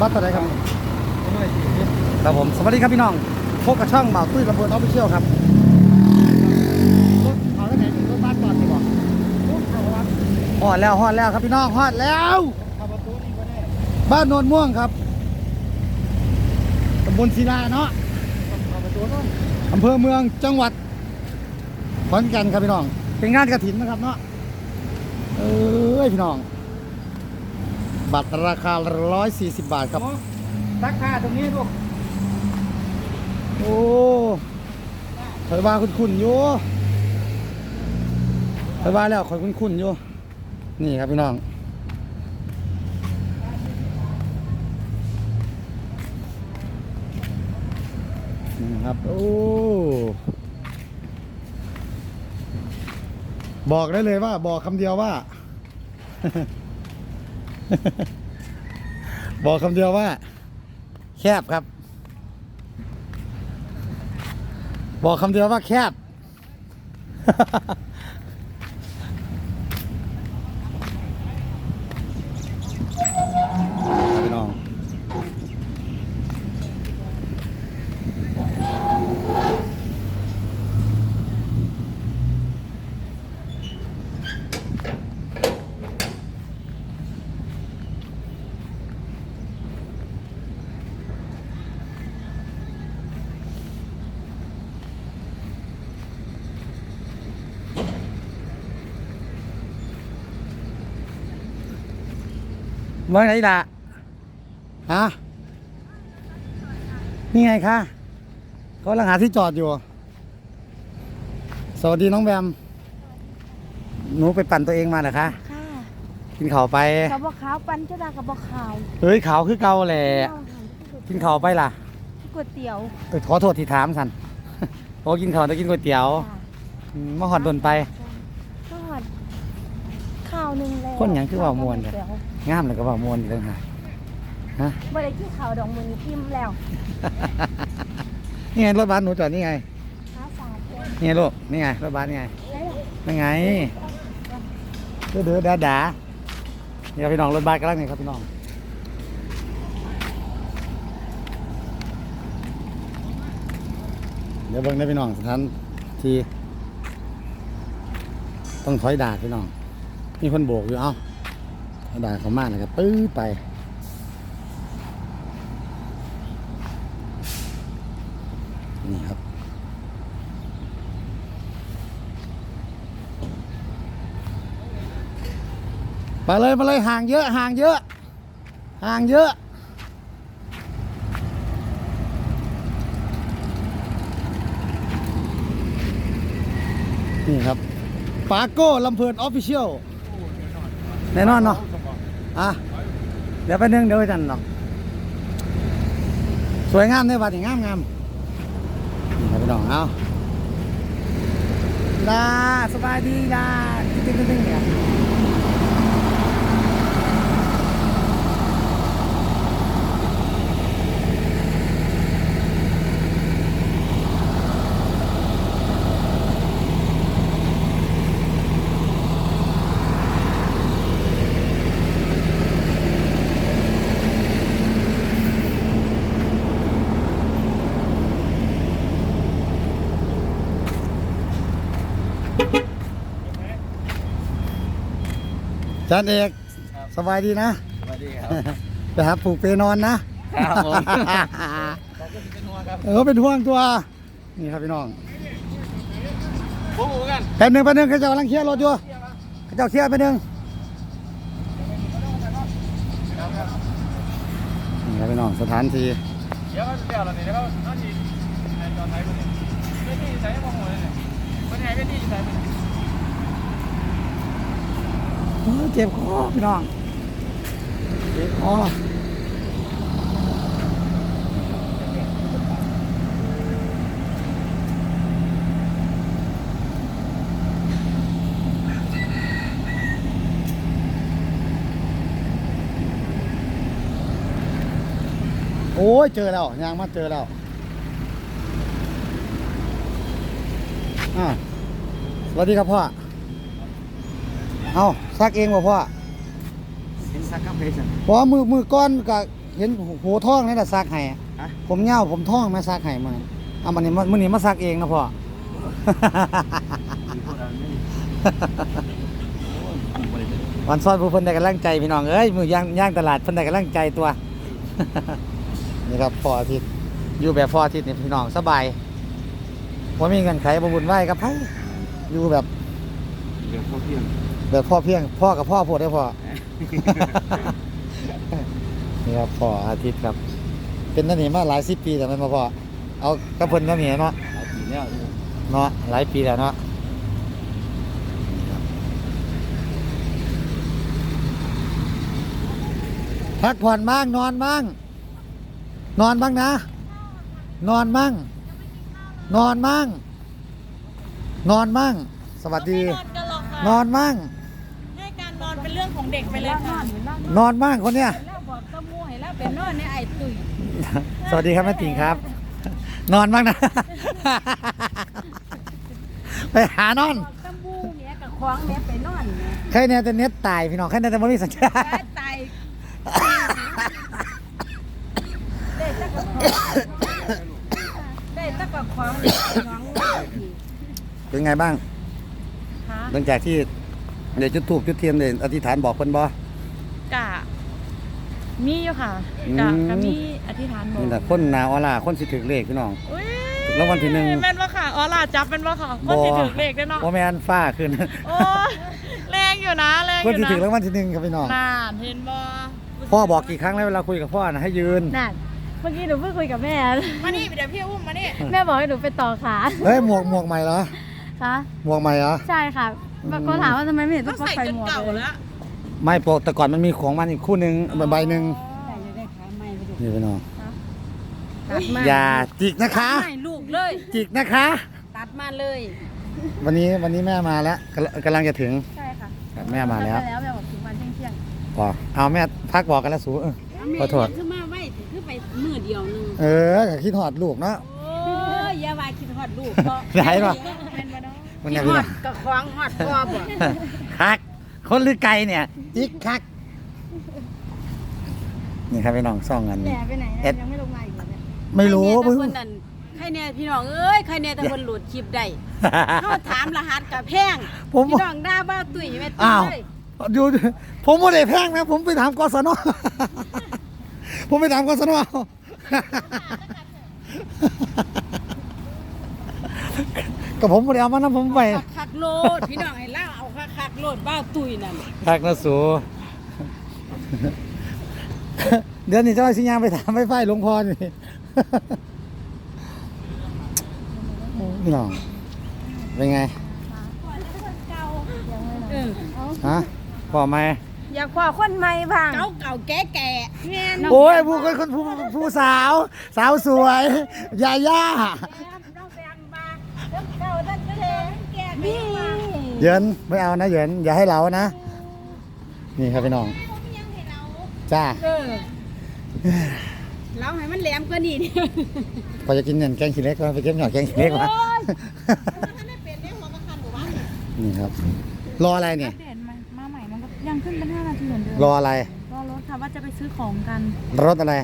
บัตรอะไรครับร้อยสี่สิบครับผมสวัสดีครับพี่น้องพบกับช่องบ่าวตุ้ยลำเพลินออฟฟิเชียลครับรถเอาแล้วไหนรถบัสก่อนดีกว่าปุ๊บเขาวัดฮอดแล้วฮอดแล้วครับพี่น้องฮอดแล้วเข้าประตูนี่ก็ได้บ้านโนนม่วงครับตำบลศิลาเนาะเข้าประตูนู้นอำเภอเมืองจังหวัดขอนแก่นครับพี่น้อง เป็นงานกระถินนะครับเนาะเอ้ยพี่น้อง บัตรราคา 140 บาทครับโอ้ตักผ้าตรงนี้ลูกโอ้คอยว่าคุณคุณอยู่คอยว่าแล้วคอยคุณคุณอยู่ นี่ครับพี่น้องนี่ครับโอ้บอกได้เลยว่า บอกคำเดียวว่า บอกคำเดียวว่า แคบครับ บอกคำเดียวว่าแคบ ว่าไงล่ะฮะนี่ไงคะเขากำลังหาที่จอดอยู่ สวัสดีน้องแบม หนูไปปั่นตัวเองมาเหรอคะ ค่ะกินข้าวไปกระบอกขาวปันเจ้าดากระบอกขาวเฮ้ยขาวคือเก่าแหละเล่าหันกินข้าวไปล่ะก๋วยเตี๋ยวเออขอโทษที่ถามสันโอ้กินข้าวแต่กินก๋วยเตี๋ยวค่ะอืมมาหอดโดนไปทอดข้าว หนึ่งแล้วคนหยังคือว่ามวนเนี่ยเดี๋ยวงามเลยก็ว่ามวนอีกต่างหากฮะบ่ได้กินข้าวดอกมือนี้พิมพ์แล้วนี่ไงรถบัสหนูจอดนี่ไง หาสาดเต็มนี่ไงลูกนี่ไงรถบัสนี่ไงแล้วนั่นไงเดือดเดือดดาดานี่ครับพี่น้องรถบัสกำลังนี่ครับพี่น้องเดี๋ยวเบิ่งได้พี่น้องสถานที่ต้องถอยดาดพี่น้อง มีคนโบกอยู่เอ้าถอยดาเขามากนะครับปื้อไปนี่ครับมาเลยมาเลยห่างเยอะห่างเยอะห่างเยอะนี่ครับปาโก้ลำเพลินออฟฟิเชียล แน่นอนเนาะอะเดี๋ยวไปนึ่งเดี๋ยวไปจันเนาะสวยงามเลยวัดนี่งามงามนี่ครับพี่น้องเอาลาสบายดีลาตึ้งตึ้งตึ้งเนี่ย จานเอกสบายดีนะสวัสดีครับไปหาปลูกเปนอนนะครับผมขอบคุณเป็นหัวครับเออเป็นห่วงตัว นี่ครับพี่น้องพวกหมูกันแป๊บหนึงแป๊บหนึงเขาเจ้ากำลังเคลียร์รถอยู่เขาเจ้าเคลียร์แป๊บหนึงนี่ครับพี่น้องสถานที่เดี๋ยวเขาเดี๋ยวเราเนี่ยเดี๋ยวเขาเอาทีไอ้ตอนไหนคนนี้เวทีใส่มองหัวเลยเนี่ยคนไหนเวทีใส่ไป เจ็บคอพี่น้อง เจ็บคอโอ้ยเจอแล้วยางมาเจอแล้วอ่าสวัสดีครับพ่อ เอาซักเองบ่พ่อสินสักกับเพชรพอมือมือก้อนกับเห็นหัวท่องนี่แหละซักให้อะผมเหย้าผมท่องมาซักให้มาเอามันนี่มามื้อนี้มาซักเองนะพ่อวันซ้อนผู้เพิ่นได้กำลังใจพี่น้องเอ้ยมือย่างย่างตลาดเพิ่นได้กำลังใจตัว นี่ครับพ่ออาทิตย์อยู่แบบพ่ออาทิตย์นี่พี่น้องสบายว่ามีเงินไขบ่บุญไหวกับไผอยู่แบบ เดี๋ยวพวกเที่ยง แบบพ่อเพียงพ่อกับพ่อพูดได้พ่อ นี่ครับพ่ออาทิตย์ครับ เป็นนั่นนี่มาหลายสิบปีแต่มันมาพ่อเอากระเพิ่นนั่นนี่เนาะหลายปีแล้วเนาะหลายปีแล้วเนาะพักผ่อนบ้างนอนบ้าง นอนบ้างนะ นอนบ้าง นอนบ้าง นอนบ้าง สวัสดีไม่นอนกันหรอกค่ะนอนบ้าง ของเด็กไปเลยค่ะนอนบ้างคนเนี้ยแล้วบอกตะมูให้แล้วเป็นนอนในไอ้ตุยสวัสดีครับแม่ติ่งครับ นอนบ้างนะ ไปหานอนบอกตะมูเนี่ยกับควางเนี่ยไปนอนเนี่ยใครเนี่ยจะเน็ตตายพี่น้องใครเนี่ยจะไม่มีสัญชาติตายตายได้ตะกับควางได้ตะกับควางเนี่ยน้องอีกเป็นไงบ้างค่ะหลังจากที่ เดี๋ยวจุดทูบจุดเทียนเดี๋ยวอธิษฐานบอกเพิ่นบ่ กะมีอยู่ค่ะอืมกะกะมีอธิษฐานบอกนี่แหละคนหนาออล่าคนสิถึกเลขพี่น้อง อุ้ยรางวัลที่หนึ่ง แม่นว่าค่ะอ๋อล่ะจับเป็นว่าค่ะคนที่ถึงเลขได้เนาะบ่แม่นฟ้าขึ้นโอ้ยแรงอยู่นะแรงอคนยู่สินะถึกรางวัลที่หนึ่งครับพี่น้อง นานเห็นบ่พ่อบอกกี่ครั้งแล้วเวลาคุยกับพ่อนะให้ยืน นั่นเมื่อกี้หนูเพิ่งคุยกับแม่ มานี่เดี๋ยวพี่อุ้มมานี่แม่บอกให้หนูไปต่อขา เฮ้ยหมวกหมวกใหม่เหรอ คะหมวกใหม่เหรอ ใช่ค่ะบางคนถามว่าทำไมไม่เห็นก็ต้องปลั๊กใส่ไฟจนหมวกเก่าเลย แล้ว ไม่ปกแต่ก่อนมันมีของมันอีกคู่หนึงใบหนึ่งนี่พี่น้องตัดมาอย่าจิกนะคะไม่ลูกเลย จิกนะคะ ตัดมาเลย วันนี้วันนี้แม่มาแล้วกำลังกำลังจะถึงใช่ค่ะแม่มาแล้วไปแล้วแม่บอกถึงวันเที่ยงอ๋อเอาแม่พักบอกกันแล้วสูเออ ขอโทษคือมาไว้คือไปมือเดียวนึง เออก็คิดหอดลูกเนาะ โอ้ยอย่าว่าคิดฮอดลูกเพราะไหนวะเป็นบ่ เนาะมันคิไงดพี่ฮอน้อดงกับควางฮอดพ่อบ่คัก คนหรือไก่เนี่ย จิกคัก นี่ครับพี่น้องซ่องกัน แหน่ไปไหนเอ็ด ยังไม่ลงมาอีกเลยเนี่ยไม่รู้ใครเพิ่งแน่แต่คนนั้นใครเนี่ยพี่น้องเอ้ยใครเนี่ยแต่คนโหลดคลิปได้เขาถามรหัสกับแพงผม พี่น้องด่าบ้าตุ้ยแม่ตุ้อ้าวยเลยดูผมไม่ได้แพงนะ ผมไปถามกศน ผมไปถามกศน ก็ผมไม่ได้เอามานะผมไปคักคักโหลดพี่น้องให้เล่าเอาคักคักโหลดบ้าตุ้ยนั่นคักนะสูเดี๋ยวนี้เจ้าสิยางไปถามไฟไฟหลวงพ่อนี่โอ้พี่น้องเป็นไงเออฮะพอไหมอยากคว้าคนใหม่บ้างเก่าเก่าแก่แก่แม่นโอ้ยผู้คนคนผู้ผู้สาว สาวสวยยาย่า นี่เหยินไม่เอานะเหยินอย่าให้เรานะ นี่ครับพี่น้อง จ้าเออเราให้มันแหลมกว่านี้ดิพอจะกินเงินแกงขี้เล็กก็ไปเก็บหน่อยแกงขี้เล็กมานี่ครับ รออะไรเนี่ยเด่นมามาใหม่มันก็ยังขึ้นเป็น5นาทีเหมือนเดิมรออะไรรอรถค่ะว่าจะไปซื้อของกัน รถอะไร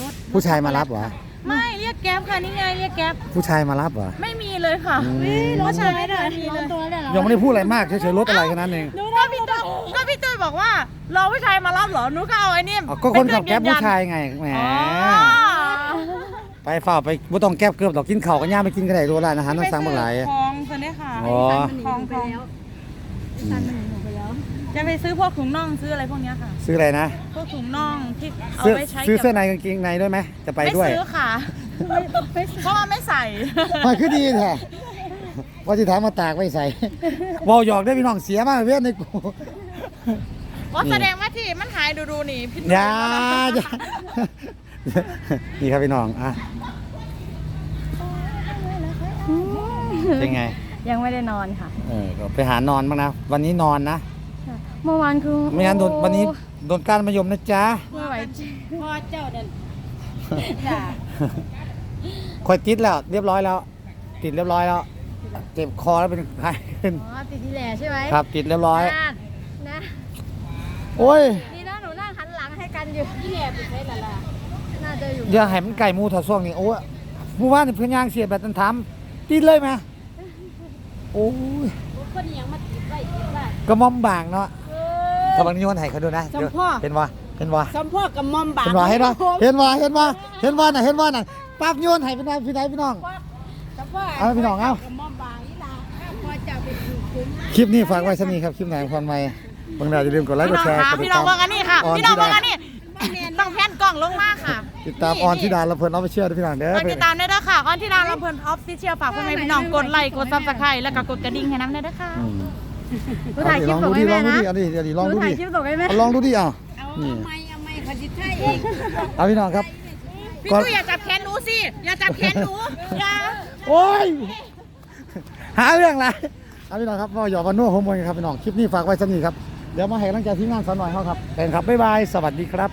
รถผู้ชายมารับเหรอ ไม่เรียกแก๊ปค่ะนี่ไงเรียกแก๊ปผู้ชายมารับเหรอ ไม่มีเลยค่ะอืมรถชายไม่ได้มีเลยตัวเลยเหรอยังไม่ได้พูดอะไรมากเฉยๆรถอะไรแค่นั้นเองหนูก็พี่ตุ้ยก็พี่ตุ้ยบอกว่ารอผู้ชายมารับเหรอหนูก็เอาไอ้นี่อ๋อก็คนขับแก๊ปผู้ชายไงแหมอ๋อไปเฝ้าไปบ่ต้องแก๊ปเกือบดอกกินข้าวกันย่าไม่กินก็ได้โรงร้านอาหารต้องสั่งบักหลาย คลองคนนี้ค่ะอ๋อ คลองคลองตันมันหนูไปแล้ว จะไปซื้อพวกถุงน่องซื้ออะไรพวกเนี้ยค่ะ ซื้ออะไรนะพวกถุงน่องที่เอาซื้อไว้ใช้ซื้อเสื้อกับในกางเกงในด้วยไหมจะไปไม่ด้วยซื้อค่ะเพราะว่าไม่ใส่มาคือดีแท้ว่าสิถามมาตากไว้ใส่เวอหยอกได้พี่น้องเสียมากเวียนในกูว่าแสดงว่าที่มันหายดูดูๆนี่พี่อย่าอย่านี่ครับพี่น้องอะเป็นไง ยังไม่ได้นอนค่ะ เออก็ไปหานอนบ้างนะ วันนี้นอนนะ เมื่อวานคือ ไม่งั้นโดนวันนี้ โดนการมายมนะจ๊ะไม่ไหวจริงพ่อเจ้านั่นคอยติดแล้วเรียบร้อยแล้ว ติดเรียบร้อยแล้ว เจ็บคอแล้วเป็นไข้ขึ้นอ๋อติดที่แหล่ใช่ไหมครับติดเรียบร้อย นั่นนะโอ้ยดีนะหนูนั่งหันหลังให้กันอยู่นี่แหละไปใช้ละล่ะน่าจะอยู่อย่าให้มันไก่หมูถอดซ่วงนี่โอ้ยหมู่บ้านนี่เพิ่นย่างเสียแบบนั้นถามติดเลยไหมโอ้ยคนอิหยังมาติดไว้ติดไว้กระหม่อมบางเนาะ ถ้าบางนิยนให้เขาดูนะจำเดี๋ยวพ่อ เห็นบ่เห็นบ่สมพ่อกับมอมบาเห็นบ่เห็นบ่เห็นบ่เห็นบ่เห็นบ่น่ะเห็นบ่น่ะปั๊บโยนให้พี่นายพี่นายพี่น้อง สมพ่อเอาพี่น้องเอา กับมอมบางนี่ล่ะพ่อจะไปถูกคุ้มคลิปนี้ฝากไว้สนี้ครับคลิปไหนความใหม่บางดาวอย่าลืมกดไลค์กดแชร์กดติพี่ดน้อตางมเบิ่งอันนี้ค่ะออนพี่น้องธิเบิ่งดาอันนี้ต้องแพนกล่องลงมาค่ะติดตามออนธิดาและเพิ่นเอาไปเชื่อด้วยพี่น้องเด้อฝากติดตามด้วยนะคะออนที่ดาเราเพิ่นออฟฟิเชียลฝากเพื่อนพี่น้องกดไลค์กดซับสไครต์แล้วก็กดกระดิ่งให้น้ำด้วยนะคะอืม หนูถ่ายคลิปลองส่ดูงดิให้ลอแม่งดูนะดิเอาดิเดี๋ยวดิลองหนูดูถ่าดิยคลิปส่งให้แม่เอาลองดูดิเอาเอานี่เอาไม่เอาไม่เขาจิตไทยเองเอาพี่น้องครับพี่ตุ้ยอย่าจับแขนหนูสิ อย่าจับแขนหนูอย่าโอ้ยหาเรื่องอะไรเอาพี่น้องครับมาหยอกมานัวหัวมวยกันครับพี่น้องคลิปนี้ฝากไว้สักนิดครับเดี๋ยวมาให้กำลังใจทีมงานสาวหน่อยเขาครับเป็นครับบ๊ายบายสวัสดีครับ